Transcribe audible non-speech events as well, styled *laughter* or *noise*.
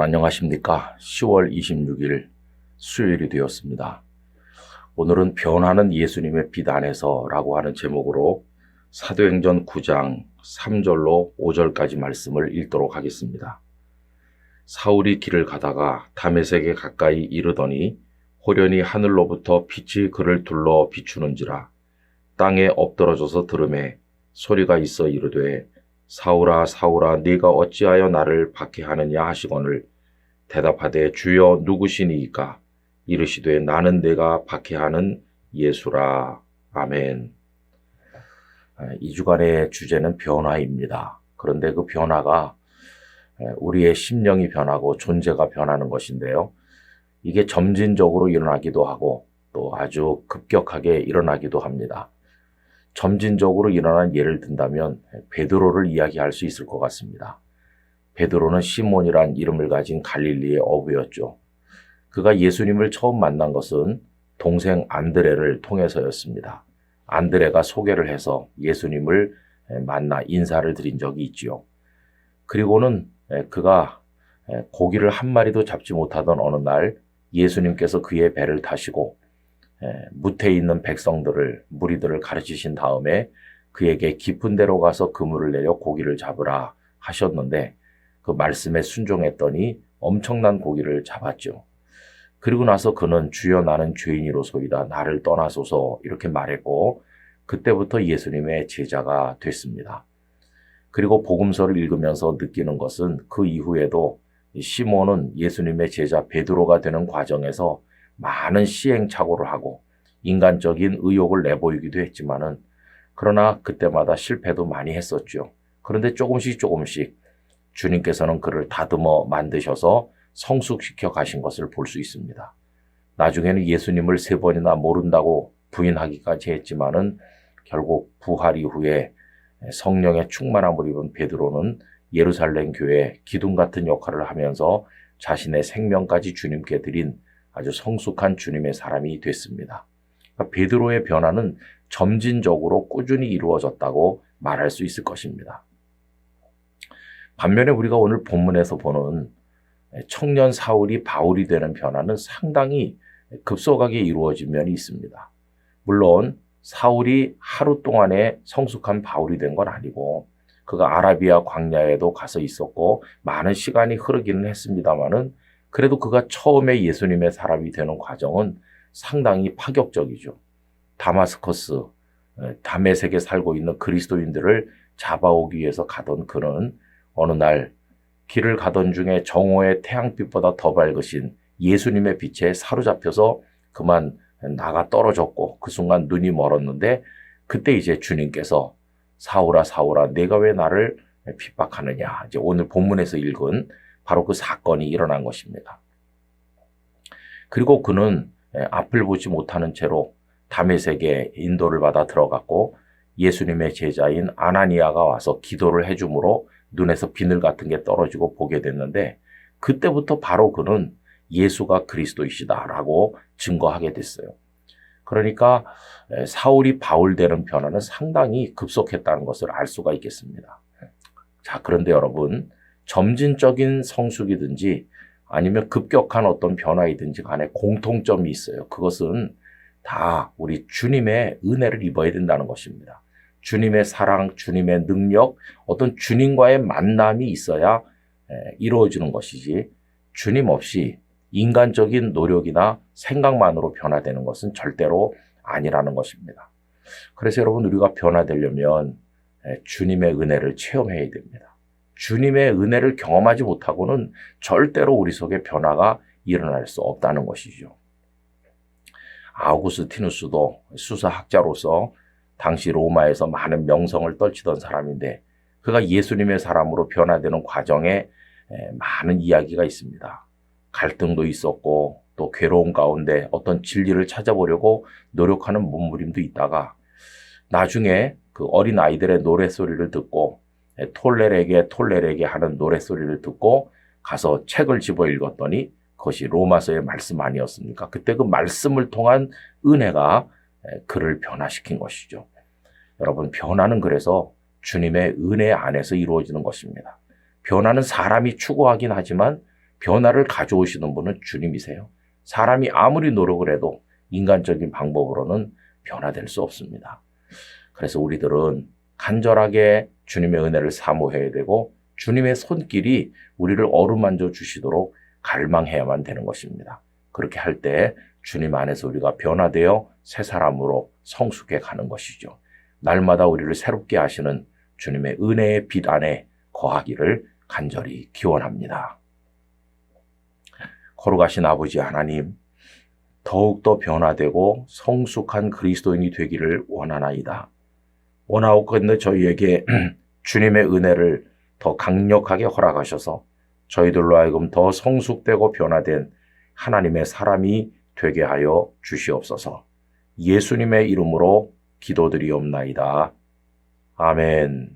여러분 안녕하십니까? 10월 26일 수요일이 되었습니다. 오늘은 변하는 예수님의 빛 안에서라고 하는 제목으로 사도행전 9장 3절로 5절까지 말씀을 읽도록 하겠습니다. 사울이 길을 가다가 다메섹에 가까이 이르더니 호련히 하늘로부터 빛이 그를 둘러 비추는지라 땅에 엎드러져서 들음에 소리가 있어 이르되 사울아 사울아 네가 어찌하여 나를 박해하느냐 하시거늘 대답하되 주여 누구시니이까 이르시되 나는 내가 박해하는 예수라 아멘. 이 주간의 주제는 변화입니다. 그런데 그 변화가 우리의 심령이 변하고 존재가 변하는 것인데요. 이게 점진적으로 일어나기도 하고 또 아주 급격하게 일어나기도 합니다. 점진적으로 일어난 예를 든다면 베드로를 이야기할 수 있을 것 같습니다. 베드로는 시몬이란 이름을 가진 갈릴리의 어부였죠. 그가 예수님을 처음 만난 것은 동생 안드레를 통해서였습니다. 안드레가 소개를 해서 예수님을 만나 인사를 드린 적이 있지요. 그리고는 그가 고기를 한 마리도 잡지 못하던 어느 날 예수님께서 그의 배를 타시고 무태에 있는 백성들을 무리들을 가르치신 다음에 그에게 깊은 데로 가서 그물을 내려 고기를 잡으라 하셨는데 그 말씀에 순종했더니 엄청난 고기를 잡았죠. 그리고 나서 그는 주여 나는 죄인이로소이다 나를 떠나소서 이렇게 말했고 그때부터 예수님의 제자가 됐습니다. 그리고 복음서를 읽으면서 느끼는 것은 그 이후에도 시몬은 예수님의 제자 베드로가 되는 과정에서 많은 시행착오를 하고 인간적인 의욕을 내보이기도 했지만은 그러나 그때마다 실패도 많이 했었죠. 그런데 조금씩 조금씩 주님께서는 그를 다듬어 만드셔서 성숙시켜 가신 것을 볼 수 있습니다. 나중에는 예수님을 세 번이나 모른다고 부인하기까지 했지만은 결국 부활 이후에 성령의 충만함을 입은 베드로는 예루살렘 교회 기둥 같은 역할을 하면서 자신의 생명까지 주님께 드린 아주 성숙한 주님의 사람이 됐습니다. 그러니까 베드로의 변화는 점진적으로 꾸준히 이루어졌다고 말할 수 있을 것입니다. 반면에 우리가 오늘 본문에서 보는 청년 사울이 바울이 되는 변화는 상당히 급속하게 이루어진 면이 있습니다. 물론 사울이 하루 동안에 성숙한 바울이 된 건 아니고 그가 아라비아 광야에도 가서 있었고 많은 시간이 흐르기는 했습니다만은 그래도 그가 처음에 예수님의 사람이 되는 과정은 상당히 파격적이죠. 다마스커스, 담메색에 살고 있는 그리스도인들을 잡아오기 위해서 가던 그는 어느 날 길을 가던 중에 정오의 태양빛보다 더 밝으신 예수님의 빛에 사로잡혀서 그만 나가 떨어졌고 그 순간 눈이 멀었는데 그때 이제 주님께서 사울아 사울아 내가 왜 나를 핍박하느냐 이제 오늘 본문에서 읽은 바로 그 사건이 일어난 것입니다. 그리고 그는 앞을 보지 못하는 채로 담에색에 인도를 받아 들어갔고 예수님의 제자인 아나니아가 와서 기도를 해주므로 눈에서 비늘 같은 게 떨어지고 보게 됐는데 그때부터 바로 그는 예수가 그리스도이시다라고 증거하게 됐어요. 그러니까 사울이 바울 되는 변화는 상당히 급속했다는 것을 알 수가 있겠습니다. 자, 그런데 여러분, 점진적인 성숙이든지 아니면 급격한 어떤 변화이든지 간에 공통점이 있어요. 그것은 다 우리 주님의 은혜를 입어야 된다는 것입니다. 주님의 사랑, 주님의 능력, 어떤 주님과의 만남이 있어야 이루어지는 것이지 주님 없이 인간적인 노력이나 생각만으로 변화되는 것은 절대로 아니라는 것입니다. 그래서 여러분 우리가 변화되려면 주님의 은혜를 체험해야 됩니다. 주님의 은혜를 경험하지 못하고는 절대로 우리 속에 변화가 일어날 수 없다는 것이죠. 아우구스티누스도 수사학자로서 당시 로마에서 많은 명성을 떨치던 사람인데 그가 예수님의 사람으로 변화되는 과정에 많은 이야기가 있습니다. 갈등도 있었고 또 괴로운 가운데 어떤 진리를 찾아보려고 노력하는 몸부림도 있다가 나중에 그 어린 아이들의 노래소리를 듣고 톨레에게 톨레에게 하는 노래소리를 듣고 가서 책을 집어 읽었더니 그것이 로마서의 말씀 아니었습니까? 그때 그 말씀을 통한 은혜가 그를 변화시킨 것이죠. 여러분, 변화는 그래서 주님의 은혜 안에서 이루어지는 것입니다. 변화는 사람이 추구하긴 하지만 변화를 가져오시는 분은 주님이세요. 사람이 아무리 노력을 해도 인간적인 방법으로는 변화될 수 없습니다. 그래서 우리들은 간절하게 주님의 은혜를 사모해야 되고 주님의 손길이 우리를 어루만져 주시도록 갈망해야만 되는 것입니다. 그렇게 할 때 주님 안에서 우리가 변화되어 새 사람으로 성숙해 가는 것이죠. 날마다 우리를 새롭게 하시는 주님의 은혜의 빛 안에 거하기를 간절히 기원합니다. 거룩하신 아버지 하나님, 더욱더 변화되고 성숙한 그리스도인이 되기를 원하나이다. 원하옵건대 저희에게 *clears throat* 주님의 은혜를 더 강력하게 허락하셔서 저희들로 하여금 더 성숙되고 변화된 하나님의 사람이 되게 하여 주시옵소서. 예수님의 이름으로 기도드리옵나이다. 아멘.